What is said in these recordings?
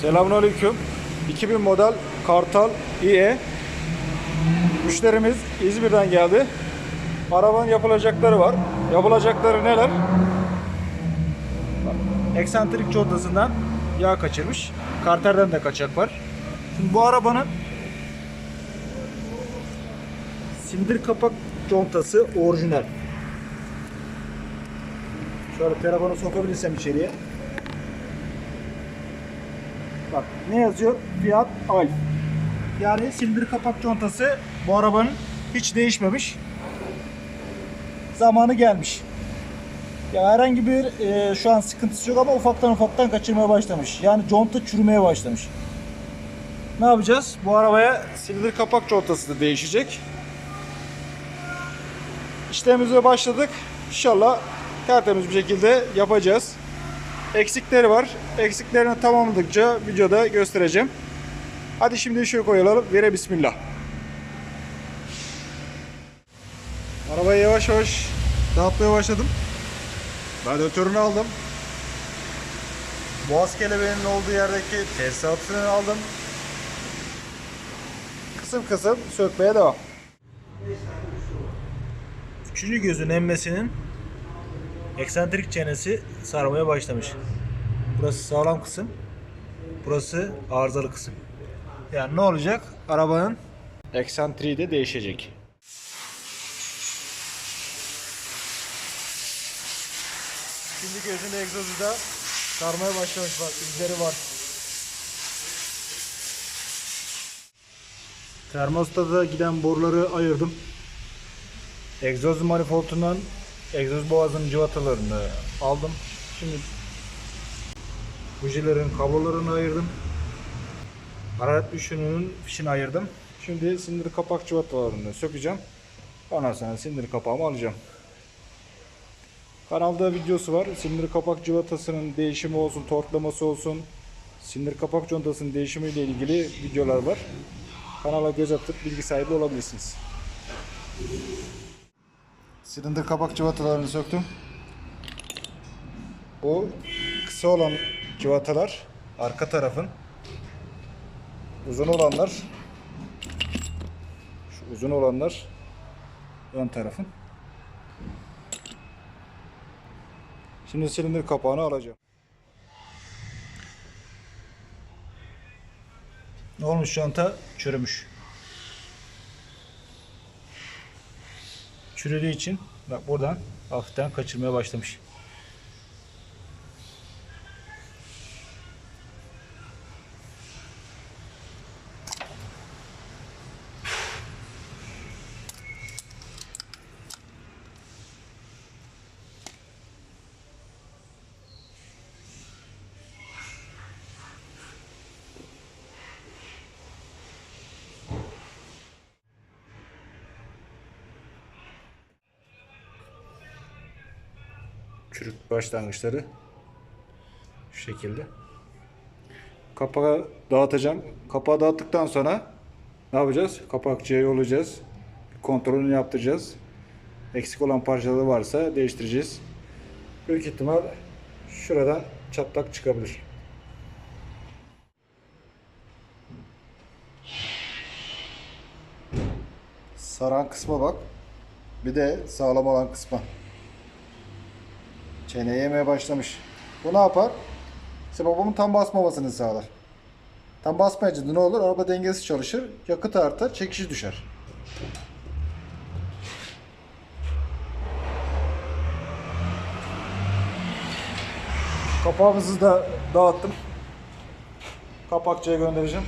Selamünaleyküm. 2000 model Kartal IE. Müşterimiz İzmir'den geldi. Arabanın yapılacakları var. Yapılacakları neler? Eksantrik contasından yağ kaçırmış. Karterden de kaçak var. Şimdi bu arabanın sindir kapak contası orijinal. Şöyle telefonu sokabilirsem içeriye. Bak ne yazıyor? Fiat Alf. Yani silindir kapak contası bu arabanın hiç değişmemiş. Zamanı gelmiş. Ya herhangi bir e, şu an sıkıntısı yok ama ufaktan ufaktan kaçırmaya başlamış. Yani conta çürümeye başlamış. Ne yapacağız? Bu arabaya silindir kapak contası da değişecek. İşlemimize başladık. İnşallah tertemiz bir şekilde yapacağız. Eksikleri var. Eksiklerini tamamladıkça videoda göstereceğim. Hadi şimdi şöyle koyalım. Vere bismillah. Arabayı yavaş yavaş dağıtmaya başladım. Radyatörünü aldım. Boğaz kelebeğinin olduğu yerdeki tesisatını aldım. Kısım kısım sökmeye devam. Üçüncü gözün emmesinin eksantrik çenesi sarmaya başlamış. Burası sağlam kısım. Burası arızalı kısım. Yani ne olacak? Arabanın eksantriği de değişecek. Şimdi gözün egzozu da sarmaya başlamış bak izleri var. Termostada giden boruları ayırdım. Egzoz manifoldundan egzoz boğazının cıvatalarını aldım. Şimdi bujilerin kablolarını ayırdım. Hararet düşününün fişini ayırdım. Şimdi sindir kapak cıvatalarını sökeceğim. Ondan sonra sindir kapağımı alacağım. Kanalda videosu var. Sindir kapak cıvatasının değişimi olsun, torklaması olsun, sindir kapak contasının değişimiyle ilgili videolar var. Kanala göz atıp bilgi sahibi olabilirsiniz. Silindir kapak cıvatalarını söktüm. Bu kısa olan cıvatalar arka tarafın. Uzun olanlar şu uzun olanlar ön tarafın. Şimdi silindir kapağını alacağım. Ne olmuş çanta? Çürümüş. Çürüdüğü için bak buradan hafiften kaçırmaya başlamış. Çürük başlangıçları şu şekilde. Kapağı dağıtacağım. Kapağı dağıttıktan sonra ne yapacağız? Kapakçıya yollayacağız. Kontrolünü yaptıracağız. Eksik olan parçaları varsa değiştireceğiz. Büyük ihtimal şuradan çatlak çıkabilir. Saran kısma bak. Bir de sağlam olan kısma. Çene yemeye başlamış. Bu ne yapar? İşte tam basmamasını sağlar. Tam basmayınca ne olur? Araba dengesiz çalışır. Yakıt artar, çekişi düşer. Kapağımızı da dağıttım. Kapakçıya göndereceğim.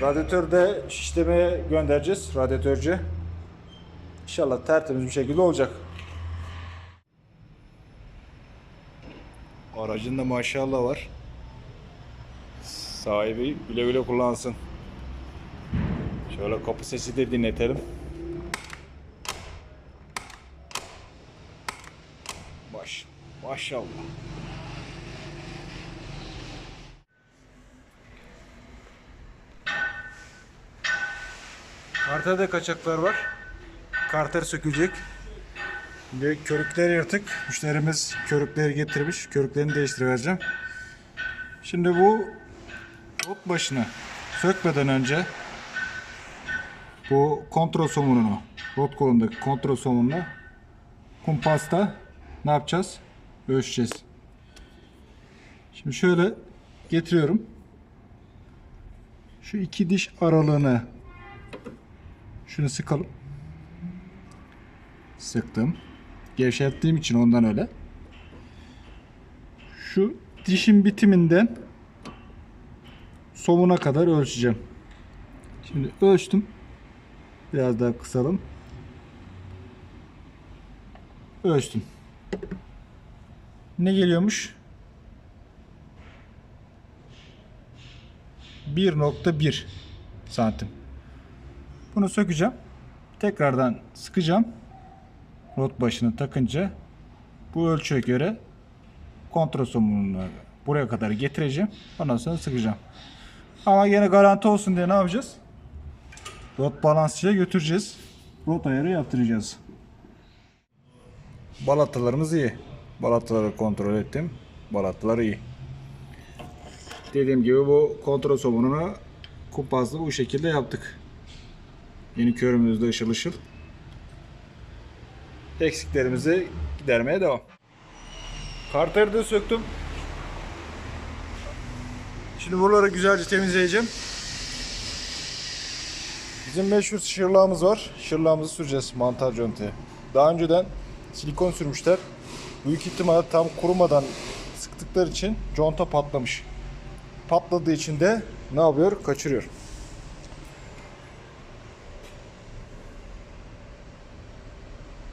Radyatörü de şişlemeye göndereceğiz. Radyatörcüye. İnşallah tertemiz bir şekilde olacak. Aracında maşallah var. Sahibi güle güle kullansın. Şöyle kapı sesi de dinletelim. Baş, maşallah. Karterde kaçaklar var. Karter sökülecek. Şimdi körükleri yırtık. Müşterimiz körükleri getirmiş. Körüklerini değiştirivereceğim. Şimdi bu rot başını sökmeden önce bu kontrol somununu rot kolundaki kontrol somununu kumpasla ne yapacağız? Ölçeceğiz. Şimdi şöyle getiriyorum. Şu iki diş aralığını şunu sıkalım. Sıktım. Gevşettiğim için ondan öyle. Şu dişin bitiminden somuna kadar ölçeceğim. Şimdi ölçtüm. Biraz daha kısalım. Ölçtüm. Ne geliyormuş? 1.1 santim. Bunu sökeceğim. Tekrardan sıkacağım. Rot başını takınca bu ölçüye göre kontrol somununu buraya kadar getireceğim. Ondan sonra sıkacağım. Ama yine garanti olsun diye ne yapacağız? Rot balansçıya götüreceğiz. Rot ayarı yaptıracağız. Balatalarımız iyi. Balataları kontrol ettim. Balatalar iyi. Dediğim gibi bu kontrol somununu kumpaslı bu şekilde yaptık. Yeni körümüzde ışıl ışıl. Eksiklerimizi gidermeye devam. Karteri de söktüm. Şimdi buraları güzelce temizleyeceğim. Bizim meşhur şırlağımız var. Şırlağımızı süreceğiz mantar contaya. Daha önceden silikon sürmüşler. Büyük ihtimalle tam kurumadan sıktıkları için conta patlamış. Patladığı için de ne yapıyor? Kaçırıyor.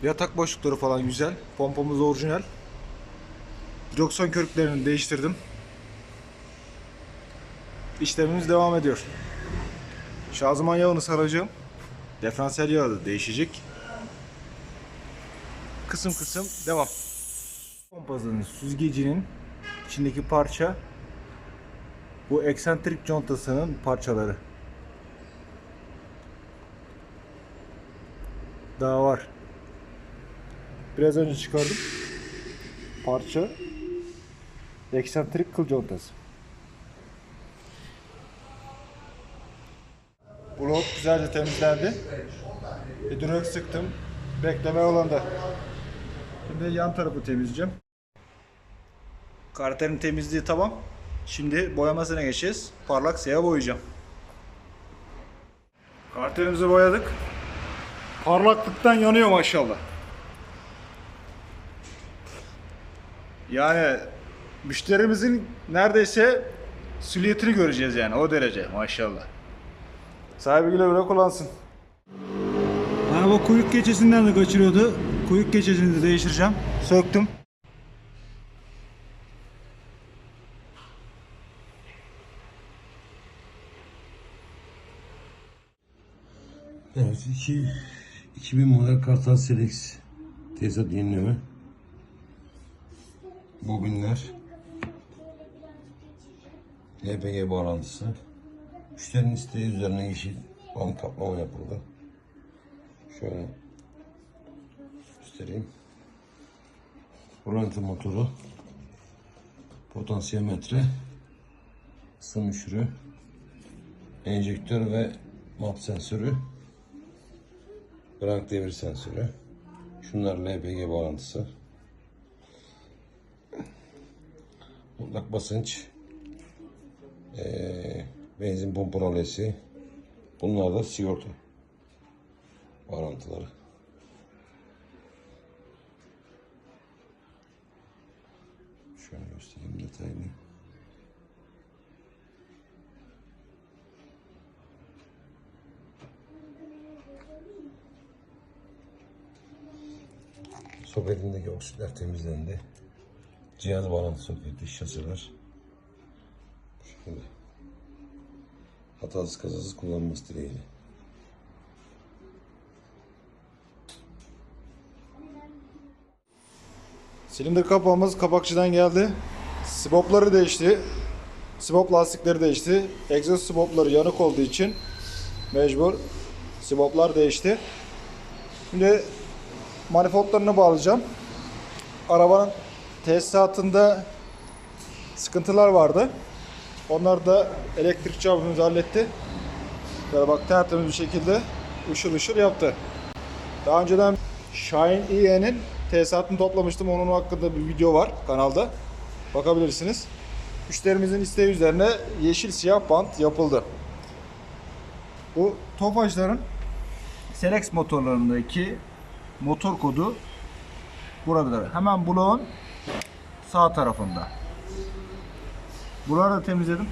Yatak boşlukları falan güzel. Pompamız orijinal. Direksiyon körüklerini değiştirdim. İşlemimiz devam ediyor. Şanzıman yağını saracağım. Diferansiyel yağı da değişecek. Kısım kısım devam. Pompasının süzgecinin içindeki parça bu eksantrik contasının parçaları. Daha var. Biraz önce çıkardım. Parça eksantrik kıl contası. Blok güzelce temizlendi. Hidrolik sıktım. Bekleme yolunda. Şimdi yan tarafı temizleyeceğim. Karterin temizliği tamam. Şimdi boyamasına geçeceğiz. Parlak siyah boyayacağım. Karterimizi boyadık. Parlaklıktan yanıyor maşallah. Yani müşterimizin neredeyse silüetini göreceğiz yani o derece maşallah. Sahibi güle güle kullansın. Araba kuyruk keçesinden de kaçırıyordu. Kuyruk keçesini de değiştireceğim. Söktüm. Evet, iki, 2000 model Kartal Selex tezat yenileme. Bobinler. LPG bağlantısı. Müşterinin isteği üzerine yeşil bant kaplama yapıldı. Şöyle göstereyim. Rolanti motoru. Potansiyometre. ısı müşürü. Enjektör ve map sensörü. Bırak devir sensörü. Şunlar LPG bağlantısı. Mutlak basınç. Ee, benzin pompa rolesi. Bunlar da sigorta bağlantıları. Şöyle göstereyim detaylı. Soketindeki oksitler temizlendi. Cihaz bağlantı soketi, şasiler. Bu şekilde. Hatasız kazasız kullanılması dileğiyle. Silindir kapağımız kapakçıdan geldi. Sibopları değişti. Sibop lastikleri değişti. Egzoz sibopları yanık olduğu için mecbur siboplar değişti. Şimdi manifoldlarını bağlayacağım. Arabanın tesisatında sıkıntılar vardı. Onlar da elektrikçi abimiz halletti. Böyle bak tertemiz bir şekilde ışıl ışıl yaptı. Daha önceden Shine E'nin tesisatını toplamıştım. Onun hakkında bir video var kanalda. Bakabilirsiniz. Müşterimizin isteği üzerine yeşil siyah bant yapıldı. Bu Tofaşların Selex motorlarındaki motor kodu burada. Hemen bloğun sağ tarafında. Buraları da temizledim.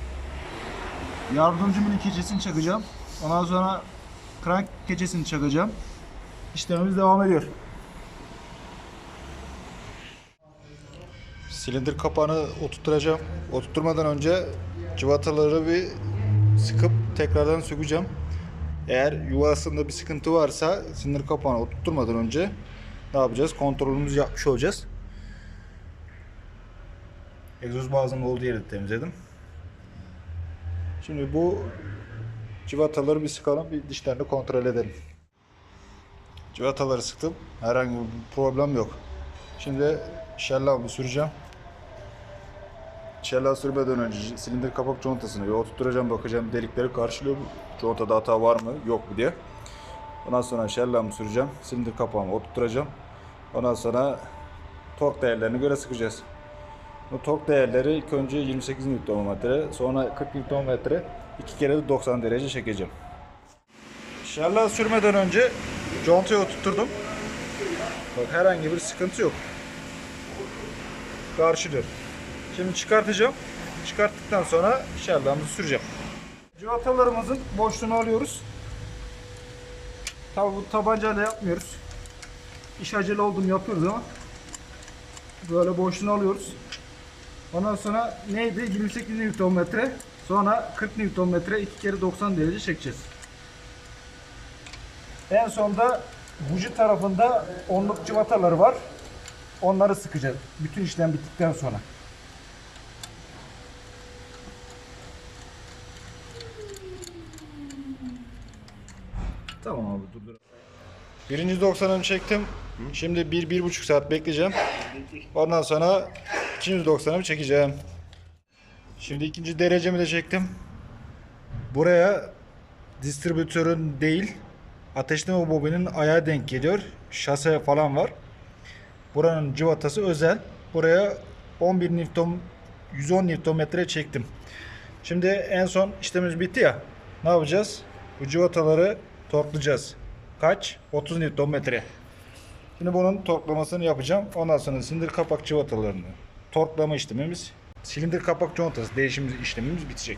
Yardımcı minik keçesini çakacağım. Ondan sonra crank keçesini çakacağım. İşlemimiz devam ediyor. Silindir kapağını oturtacağım. Oturtmadan önce cıvataları bir sıkıp tekrardan sökeceğim. Eğer yuvasında bir sıkıntı varsa silindir kapağını oturtmadan önce ne yapacağız? Kontrolümüzü yapmış olacağız. Egzoz bağımın olduğu yeri temizledim. Şimdi bu cıvataları bir sıkalım, bir dişlerini kontrol edelim. Cıvataları sıktım. Herhangi bir problem yok. Şimdi şellağımı süreceğim. Şellağ sürmeden önce silindir kapak contasını bir oturtturacağım. Bakacağım delikleri karşılıyor mu? Contada hata var mı? Yok mu diye. Ondan sonra şellağımı süreceğim. Silindir kapağımı oturtturacağım. Ondan sonra tork değerlerine göre sıkacağız. Bu tork değerleri ilk önce 28 Nm, sonra 40 Nm, iki kere de 90 derece çekeceğim. Şerla sürmeden önce contayı oturtturdum. Bak herhangi bir sıkıntı yok. Karşılıyor. Şimdi çıkartacağım. Çıkarttıktan sonra şerlamızı süreceğim. Civatalarımızın boşluğunu alıyoruz. Tabi bu tabancayla yapmıyoruz. İş acele oldum yapıyoruz ama böyle boşluğunu alıyoruz. Ondan sonra neydi? 28 Nm. Sonra 40 Nm. iki kere 90 derece çekeceğiz. En sonda buji tarafında onluk cıvataları var. Onları sıkacağız. Bütün işlem bittikten sonra. Tamam abi dur dur. Birinci 90'ını çektim. Şimdi 1-1,5 saat bekleyeceğim. Ondan sonra 290'ımı çekeceğim. Şimdi ikinci derecemi de çektim. Buraya distribütörün değil ateşleme bobinin ayağı denk geliyor. Şase falan var. Buranın cıvatası özel. Buraya 11 Newton 110 Nm çektim. Şimdi en son işlemimiz bitti ya. Ne yapacağız? Bu cıvataları torklayacağız. Kaç? 30 Nm. Şimdi bunun torklamasını yapacağım. Ondan sonra silindir kapak cıvatalarını torklama işlemimiz, silindir kapak contası değişim işlemimiz bitecek.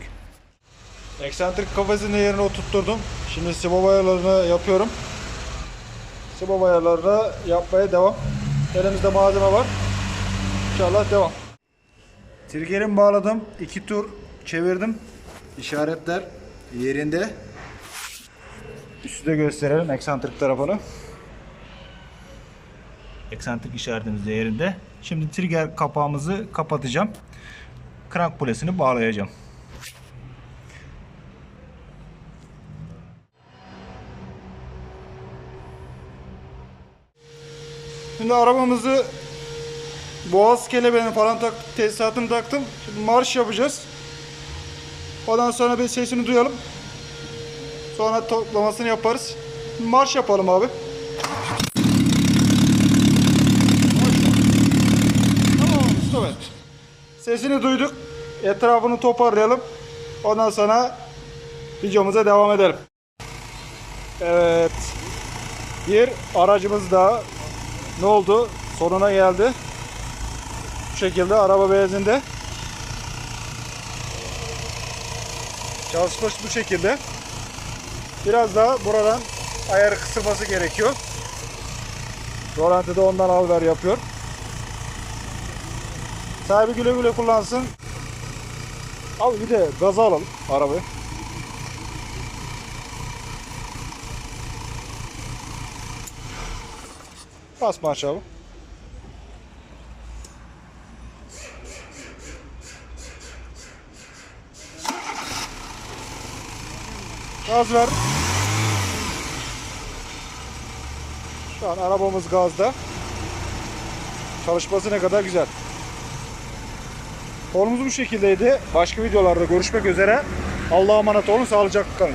Eksantrik kafesini yerine oturtturdum. Şimdi sibop ayarlarını yapıyorum. Sibop ayarlarını yapmaya devam. Elimizde malzeme var. İnşallah devam. Trigger'imi bağladım. İki tur çevirdim. İşaretler yerinde. Üstü de gösterelim eksantrik tarafını. Eksantrik işaretimiz de yerinde. Şimdi trigger kapağımızı kapatacağım. Krank pulesini bağlayacağım. Şimdi arabamızı boğaz kelebeğini falan tak, tesisatını taktım. Şimdi marş yapacağız. Ondan sonra bir sesini duyalım. Sonra toplamasını yaparız. Marş yapalım abi. Sesini duyduk. Etrafını toparlayalım. Ondan sonra videomuza devam edelim. Evet. Bir aracımız daha ne oldu? Sonuna geldi. Bu şekilde araba benzinde. Çalışmış bu şekilde. Biraz daha buradan ayarı kısılması gerekiyor. Rolanti de ondan al ver yapıyor. Sahibi güle güle kullansın. Abi bir de gaza alalım arabayı. Bas marş. Gaz ver. Şu an arabamız gazda. Çalışması ne kadar güzel. Konumuz bu şekildeydi. Başka videolarda görüşmek üzere. Allah'a emanet olun. Sağlıcakla kalın.